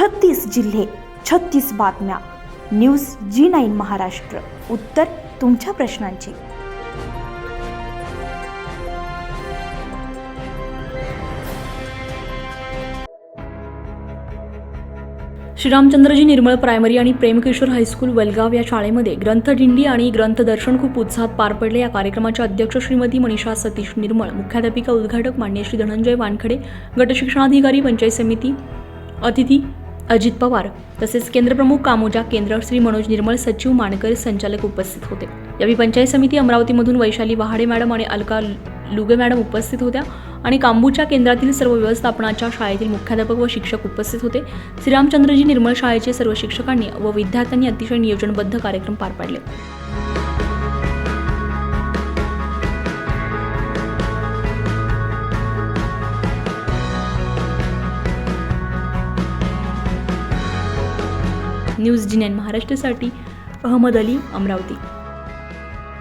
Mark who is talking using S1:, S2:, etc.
S1: छत्तीस जिल्हे छत्तीस बातम्या. News G nine Maharashtra. उत्तर तुमच्या प्रश्नांची.
S2: श्रीरामचंद्रजी निर्मळ प्रायमरी आणि प्रेमकिशोर हायस्कूल वलगाव या शाळेमध्ये ग्रंथदिंडी आणि ग्रंथदर्शन खूप उत्साहात पार पडले. या कार्यक्रमाच्या अध्यक्ष श्रीमती मनीषा सतीश निर्मळ मुख्याध्यापिका उद्घाटक मान्य श्री धनंजय वानखडे गटशिक्षणाधिकारी पंचायत समिती अतिथी अजित पवार तसेच केंद्रप्रमुख कामोजा केंद्र श्री मनोज निर्मळ सचिव मानकर संचालक उपस्थित होते. यावेळी पंचायत समिती अमरावतीमधून वैशाली वहाडे मॅडम आणि अलका लुगे मॅडम उपस्थित होत्या आणि कांबूच्या केंद्रातील सर्व व्यवस्थापनाच्या शाळेतील मुख्याध्यापक व शिक्षक उपस्थित होते. श्रीरामचंद्रजी निर्मळ शाळेचे सर्व शिक्षकांनी व विद्यार्थ्यांनी अतिशय नियोजनबद्ध कार्यक्रम पार पाडले. न्यूज जी महाराष्ट्रसाठी महाराष्ट्रासाठी अहमद अली अमरावती.